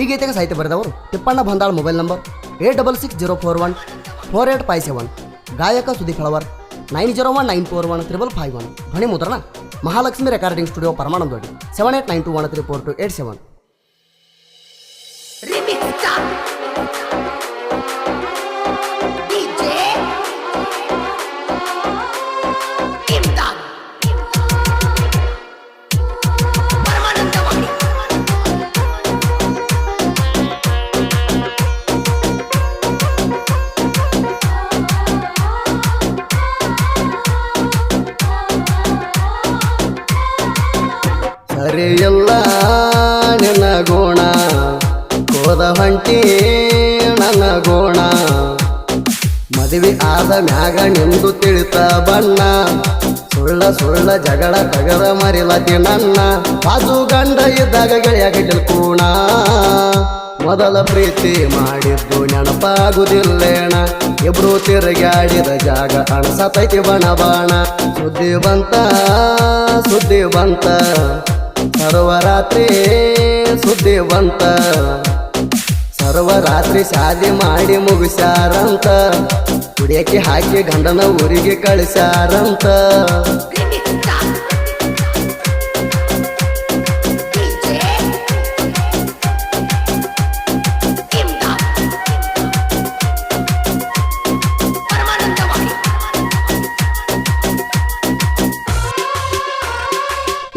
ಈ ಗೀತೆಗೆ ಸಾಹಿತ್ಯ ಬರೆದವರು Tippanna Bandal mobile number eight double six zero four one four eight five seven. ಗಾಯಕ Sudeep Halavar nine zero one nine four one triple five one. ಧ್ವನಿ ಮುದ್ರಣ Mahalakshmi recording studio Paramanandodi. Seven eight nine two one three four two eight seven. ಹೊಂಟಿ ನನ್ನ ಮದುವೆ ಆದ ಮ್ಯಾಗ ನಿಂದು ತಿಳಿತ ಬಣ್ಣ. ಸುಳ್ಳ ಸುಳ್ಳ ಜಗಳ ತಗದ ಮರಿಲತಿ ನನ್ನ. ಬಾಜು ಗಂಡ ಇದ್ದಾಗ ಗೆಳೆಯ ಕೋಣ ಮೊದಲ ಪ್ರೀತಿ ಮಾಡಿದ್ದು ನೆನಪಾಗುದಿಲ್ಲೇಣ. ಇಬ್ರು ತಿರುಗಾಡಿದ ಜಾಗ ಅಣಸತೈತಿ ಬಣ ಬಾಣ ಸುದ್ದಿ ಬಂತ ಸುದ್ದಿ ಬಂತ. ಸರ್ವರಾತ್ರಿ ಸುದ್ದಿ ಬಂತ. ಸರ್ವರಾತ್ರಿ ಶಾದಿ ಮಾಡಿ ಮುಗಿಸ್ಯಾರಂತ. ಕುಡಿಯಕ್ಕೆ ಹಾಕಿ ಗಂಡನ ಊರಿಗೆ ಕಳಿಸ್ಯಾರಂತ.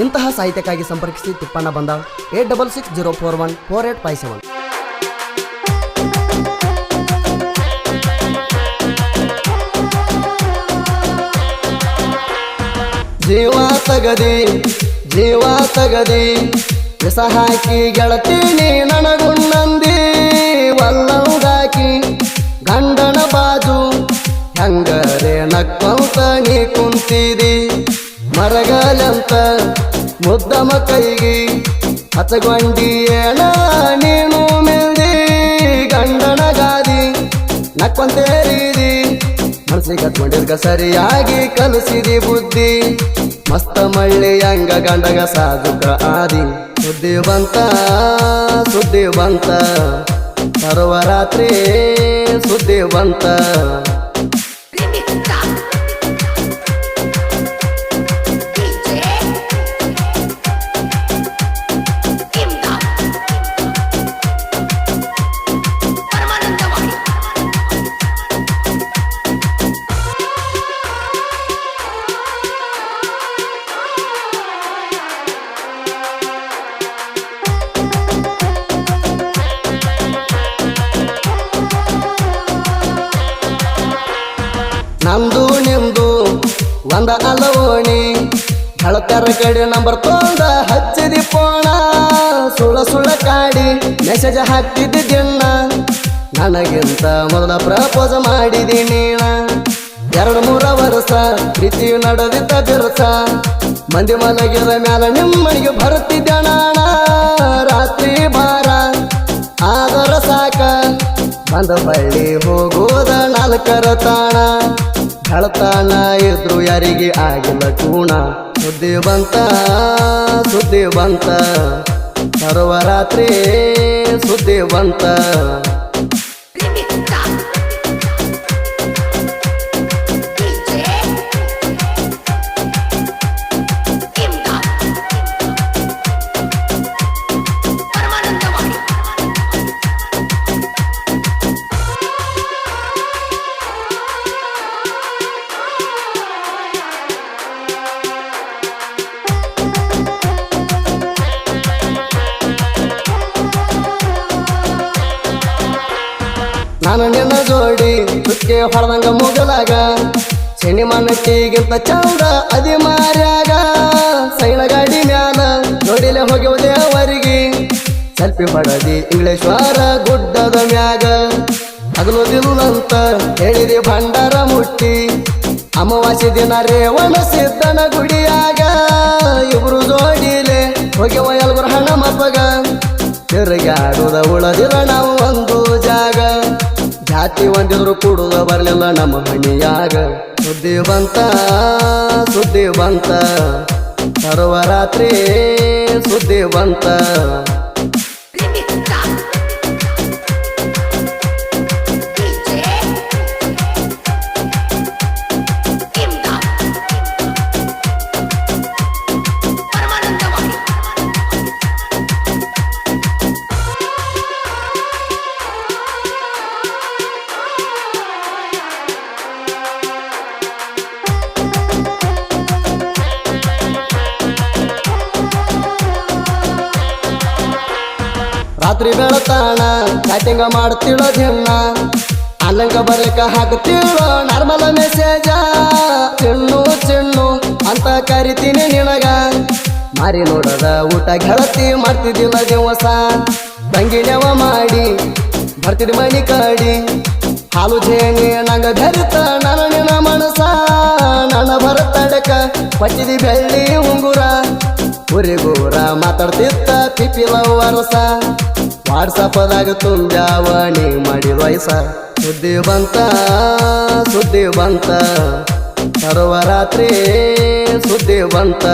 ಇಂತಹ ಸಾಹಿತ್ಯಕ್ಕಾಗಿ ಸಂಪರ್ಕಿಸಿ ತಿಪ್ಪಣ್ಣ ಬಂದ eight double six zero four one, four eight five seven. ಜೀವ ತಗದಿ ಜೀವ ತಗದಿ ವಿಷ ಹಾಕಿ ಗೆಳತೀನಿ ನನಗುಂಡಂದಿ ವಲ್ಲಂಗಾಕಿ ಗಂಡನ ಬಾಜು, ಹೆಂಗರೆ ನಕ್ಕಂತ ನೀ ಕುಂತಿದಿ, ಮರಗಲಂತ ಮುದ್ದಮ ಕೈಗಿ, ಹಚಗೊಂಡಿ ನೀನು ಮಿಲ್ದಿ, ಗಂಡನ ಗಾದಿ ನಕ್ಕೊಂತೇರಿದಿ ಮನಸ್ಸಿಗೆ ಹತ್ಕೊಂಡಿರ್ಗ ಸರಿಯಾಗಿ ಕಲಿಸಿದಿ ಬುದ್ಧಿ. ಮಸ್ತ ಮಳ್ಳಿ ಅಂಗ ಗಂಡಗ ಸಾಧುಕ ಆದಿ. ಸುದ್ದಿ ಬಂತ ಸುದ್ದಿ ಬಂತ. ಸರ್ವರಾತ್ರಿ ಸುದ್ದಿ ಬಂತ. ನಮ್ದು ನಿಮ್ದು ಒಂದ ಅಲವೋಣಿ ಹಳತರ ಕಡೆ ನಂಬರ್ ತೊಂದ, ಹಚ್ಚಿದಿ ಪೋಣ. ಸುಳ ಸುಳ ಕಾಡಿ ಮೆಸೇಜ್ ಹಾಕ್ತಿದ್ದಿ ದಿನ. ನನಗಿಂತ ಮೊದಲ ಪ್ರಪೋಸ್ ಮಾಡಿದಿ ನೀಣ. ಎರಡು ಮೂರ ವರ್ಷ ಪ್ರೀತಿ ನಡೆದಿದ್ದ ಬಿರುಸ. ಮಂದಿ ಮಲಗಿದ ಮ್ಯಾಲ ನಿಮ್ಮನಿಗೆ ಬರುತ್ತಿದ್ದ ನಾಣ ರಾತ್ರಿ ಬಾರ ಆದರ ಸಾಕ. ಬಂದ ಬಳ್ಳಿ ಹೋಗೋದ ನಾಲ್ಕರ ತಾಣ. ಗಳತಾಣ ಇದ್ರು ಯಾರಿಗೆ ಆಗಿಲ್ಲ ಕೂಣ ಸುದ್ದಿ ಬಂತ ಸುದ್ದಿ ಬಂತ. ಸರ್ವರಾತ್ರಿ ಸುದ್ದಿ ಬಂತ. ನಾನು ನಿನ್ನ ಜೋಡಿ ಸುಕ್ಕೆ ಹೊಡೆದಂಗ ಮುಗಲಾಗ. ಸಿನಿಮಾನ ಕೀಗಿಂತ ಚಂದ ಅದಿ ಮಾರ್ಯಾಗ ಸೈನ ಗಾಡಿ ಮ್ಯಾಲ ನೋಡಿಲೆ ಹೋಗ್ಯವ ಅವರಿಗೆ ಸೆಲ್ಫಿ ಮಾಡದಿ ಇಂಗ್ಲೇಶ್ವರ ಗುಡ್ಡದ ಮ್ಯಾಗ. ಹಗಲುದಿಲ್ಲಂತ ಹೇಳಿದೆ ಭಂಡಾರ ಮುಟ್ಟಿ. ಅಮಾವಾಸ್ಯ ದಿನ ರೇವಣ ಸಿದ್ದನ ಗುಡಿಯಾಗ. ಇಬ್ರು ಜೋಡಿಲೆ ಹೋಗ್ಯವ ಎಲ್ಬರ ಹಣ ಮಪ್ಪಗ ತಿರುಗಾಡುದ ಉಳದಿಲ್ಲ ನಾವು ಜಾತಿ ಒಂದಿದ್ರು ಕುಡುದ ಬರಲಿಲ್ಲ ನಮ್ಮ ಮನೆಯಾಗ. ಸುದ್ದಿ ಬಂತ ಸುದ್ದಿ ಬಂತ. ಸರ್ವರಾತ್ರಿ ಸುದ್ದಿ ಬಂತ. ರಾತ್ರಿ ಬೆಳತಾಣ ಚಾಟಿಂಗ ಮಾಡ್ತಿಳೋ ದಿನ ಅಲ್ಲಂಗ ಬರಕ ಹಾಕ್ತಿಳೋ ನಾರ್ಮಲ್ ಮೆಸೇಜ ಚಿಣ್ಣು ಚಿಣ್ಣು ಅಂತ ಕರಿತೀನಿ ನಿನಗ. ಮಾರಿ ನೋಡದ ಊಟ ಗೆಳತಿ ಮಾಡ್ತಿದ್ದಿಲ್ಲ ದಿವಸ. ತಂಗಿನವ ಮಾಡಿ, ಬರ್ತಿದ್ ಮಣಿ ಕಾಡಿ. ಹಾಲು ಜೇನಿ ನಂಗ ಧರಿತ ನನ್ನ ನಿನ್ನ ಮನಸ. ನನ್ನ ಬರತಡಕ ಪಚ್ಚಿದಿ ಬೆಳ್ಳಿ ಉಂಗುರ. ಉರಿಗೂರ ಮಾತಾಡ್ತಿತ್ತ ಪಿಪಿಲ ವರಸ ವಾಟ್ಸಪ್ದಾಗ ತುಂಬ್ಯಾವಣಿ ಮಾಡಿ ವಯಸ್ಸ. ಸುದ್ದಿ ಬಂತ ಸುದ್ದಿ ಬಂತ. ಸರ್ವರಾತ್ರಿ ಸುದ್ದಿ ಬಂತ.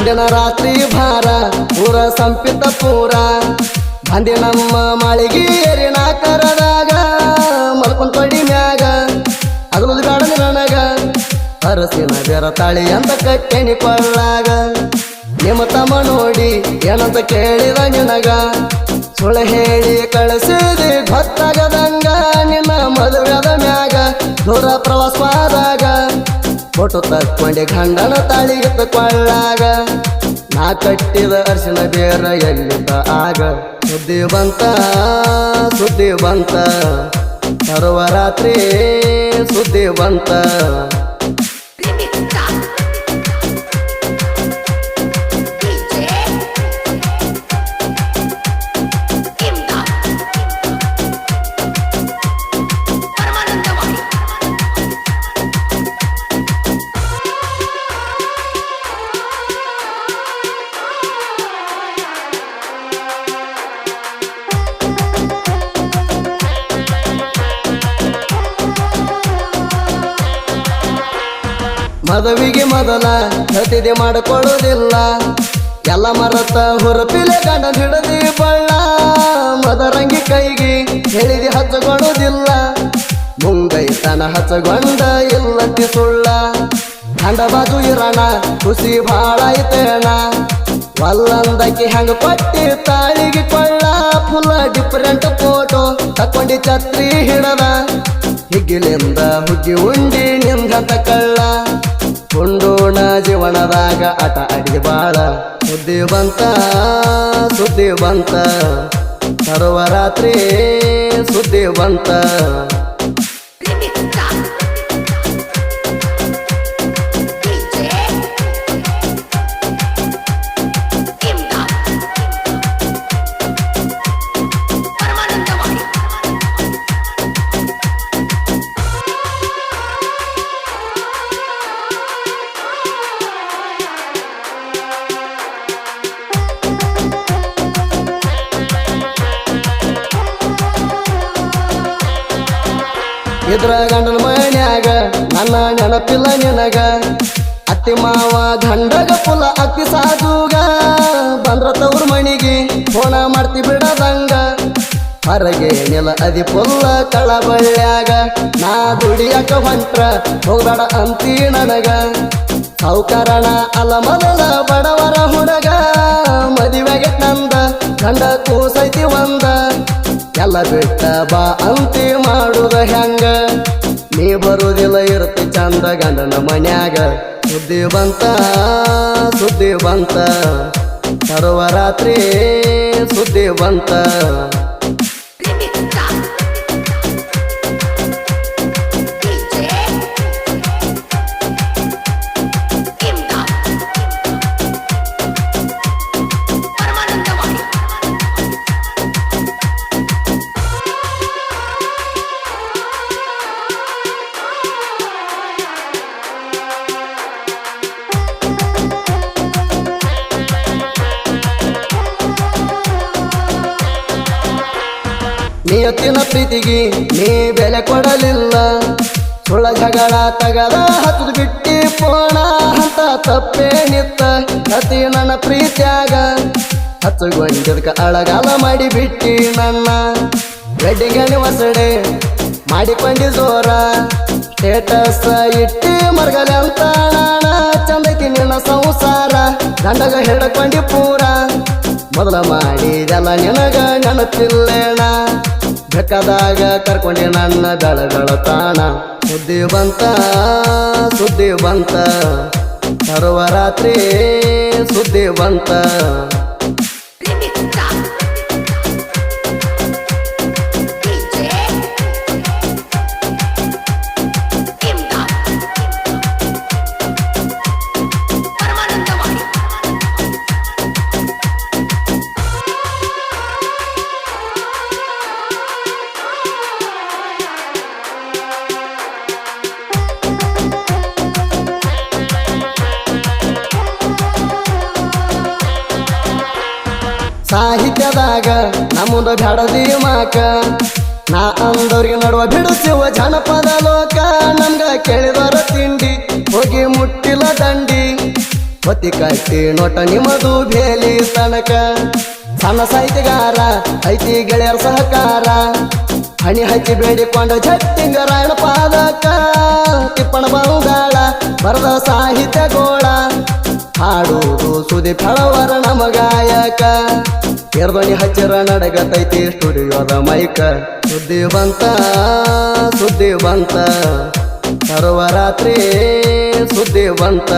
ಒಂದಿನ ರಾತ್ರಿ ಭಾರ, ಪೂರ ಸಂಪಿತ ಪೂರ. ಬಂದಿ ನಮ್ಮ ಮಾಳಿಗೆ ಏರಿನ ಕರದಾಗ, ಮಲ್ಕೊಂಡ್ ತೊಡಿ ಮ್ಯಾಗ ಅಗಲುದು ಬೇಡ ನನಗ. ಅರಸಿನ ಬೇರ ತಾಳಿ ಅಂತ ಕಟ್ಟೆನಿ ಕೊಳ್ಳಾಗ ನಿಮ್ಮ ತಮ್ಮ ನೋಡಿ ಏನಂತ ಕೇಳಿದ ನಿನಗ. ಸುಳ್ಳು ಹೇಳಿ ಕಳಿಸಿದಿ ಗೊತ್ತಾಗದಂಗ, ನಿನ್ನ ಮದುವೆದ ಮ್ಯಾಗ ದೂರ ಪ್ರವಾಸವಾದಾಗ ಫೋಟೋ ತಕ್ಕೊಂಡೆ ಗಂಡನ ತಾಳಿ ಎತ್ತಕೊಳ್ಳಾಗ ನಾ ಕಟ್ಟಿದ ಅರ್ಶಿನ ಬೇರ ಎಲ್ಲಿದ್ದ ಆಗ? ಸುದ್ದಿ ಬಂತ ಸುದ್ದಿ ಬಂತ. ಸರ್ವರಾತ್ರಿ ಸುದ್ದಿ ಬಂತ. ಮದುವಿಗೆ ಮೊದಲ ಖರೀದಿ ಮಾಡಿಕೊಳ್ಳೋದಿಲ್ಲ. ಎಲ್ಲ ಮರತ ಹುರುಪಿಲೆ ಗಂಡ ಹಿಡದಿ ಬಳ್ಳ ಮದರಂಗಿ ಕೈಗೆ ಹೇಳಿದಿ ಹಚ್ಚಗೊಳ್ಳುವುದಿಲ್ಲ ಮುಂಗೈತನ ಹಚ್ಚಗೊಂಡ ಇಲ್ಲಂತಿ ಸುಳ್ಳ. ಗಂಡ ಬಾಜು ಇರೋಣ ಖುಷಿ ಭಾಳ ಐತೇಣ. ಒಲ್ಲಂದಕ್ಕೆ ಹಂಗ ಕೊಟ್ಟಿ ತಾಳಿಗೆ ಕೊಳ್ಳ. ಫುಲ್ ಡಿಫರೆಂಟ್ ಫೋಟೋ ತಕೊಂಡಿ ಛತ್ರಿ ಹಿಡದ. ಹಿಗ್ಗಿಲಿಂದ ಹುಗ್ಗಿ ಉಂಡಿ ನಿಂದ ಕಳ್ಳ. ಜೀವನದಾಗ ಆಟ ಅಡಿ ಬಾಳ ಸುದ್ದಿ ಬಂತ ಸುದ್ದಿ ಬಂತ. ಸರ್ವರಾತ್ರಿ ಸುದ್ದಿ ಬಂತ. ಗಂಡನ ಮನ್ಯಾಗ, ನನ್ನ ನೆನಪಿಲ್ಲ ನಿನಗ. ಅತ್ತಿ ಮಾವ ದಂಡಗ ಪುಲ ಅತ್ತಿ ಸಾಧುಗ. ಬಂದ್ರ ತವ್ರ ಮಣಿಗೆ ಫೋನ ಮಾಡ್ತಿ ಬಿಡದಂಗ. ಹೊರಗೆ ನೆಲ ಅದಿ ಪುಲ್ಲ ಕಳ ಬಳ್ಳ್ಯಾಗ ನಾ ದುಡಿಯಕ ಹೊಂಟ್ರ, ಹೋಗ್ಬೇಡ ಅಂತಿ ನನಗ. ಸೌಕರಣ ಅಲ ಮೊದಲ ಬಡವರ ಹುಡುಗ. ಮದುವೆಗೆ ನಂದ ಗಂಡ ಕೂಸೈತಿ ಒಂದ. ಎಲ್ಲ ಬಿಟ್ಟ ಬಾ, ಅಂತಿ ಮಾಡುದ ಹೆಂಗ? ನೀ ಬರುದಿಲ್ಲ, ಇರ್ತಿ ಚಂದ ಗಂಡನ ಮನ್ಯಾಗ. ಸುದ್ದಿ ಬಂತ ಸುದ್ದಿ ಬಂತ. ಸರ್ವರಾತ್ರಿ ಸುದ್ದಿ ಬಂತ. ನಿಯತ್ತಿನ ಪ್ರೀತಿಗೆ ನೀ ಬೆಲೆ ಕೊಡಲಿಲ್ಲ. ಸುಳ್ಳ ಜಗಳ ತಗದ ಹತ್ತದು ಬಿಟ್ಟಿ ಪೋಣ, ಅಂತ ತಪ್ಪೇನಿತ್ತ ಅತಿ ನನ್ನ ಪ್ರೀತ್ಯಾಗ. ಹಚ್ಚುಗೊಂಡಿದ್ಕ ಅಳಗಾಲ ಮಾಡಿ ಬಿಟ್ಟಿ ನನ್ನ ವೆಡ್ಡಿಂಗ್ ಹೊಸಡೆ ಮಾಡಿಕೊಂಡಿ ಜೋರ. ಸ್ಟೇಟಸ್ ಇಟ್ಟಿ ಮರ್ಗಲೆ ಅಂತ ಚಂದೈತಿ ನಿನ್ನ ಸಂಸಾರ, ಗಂಡಗ ಹಿಡ್ಕೊಂಡಿ ಪೂರ ಮೊದಲ ಮಾಡಿದೆಲ್ಲ ನಿನಗ ನೆನಪಿಲ್ಲೇಣ. ಬೆಕ್ಕದಾಗ ಕರ್ಕೊಂಡೆ ನನ್ನ ಬೆಳಗಳ ತಾಣ. ಸುದ್ದಿ ಬಂತ ಸುದ್ದಿ ಬಂತ. ಸರ್ವರಾತ್ರಿ ಸುದ್ದಿ ಬಂತ. ಸಾಹಿತ್ಯದಾಗ ನಮ್ಮದು ಬ್ಯಾಡದಿ ಮಾಕ ನಾ ಅಂದವ್ರಿಗೆ ನಡುವ ಬಿಡಿಸುವ ಜನಪದ ಲೋಕ. ನಮ್ಗ ಕೇಳಿದವರ ತಿಂಡಿ, ಹೋಗಿ ಮುಟ್ಟಿಲ ದಂಡಿ. ಹೊತ್ತಿ ಕಟ್ಟಿ ನೋಟ ನಿಮ್ಮದು ಬೇಲಿ ತನಕ. ಸಣ್ಣ ಸಾಹಿತ್ಯಗಾರ, ಐತಿ ಗೆಳೆಯರ ಸಹಕಾರ. ಹಣಿ ಹಚ್ಚಿ ಬೇಡಿಕೊಂಡ ಜಟ್ಟಿಂಗ ರಾಯಣ ಪಾದಕ. ತಿಪ್ಪಣ ಬಂಗಾಳ ಬರದ ಸಾಹಿತ್ಯ ಗೋಳ ಹಾಡುವುದು ಸುದಿ ಫಳವರ ನಮಗಾಯಕ ಎರ್ದಣಿ ಹಚ್ಚರ ನಡಗತೈತಿ ಸ್ಟುಡಿಯೋದ ಮೈಕ. ಸುದ್ದಿ ಬಂತ ಸುದ್ದಿ ಬಂತ. ಸರ್ವರಾತ್ರಿ ಸುದ್ದಿ ಬಂತ.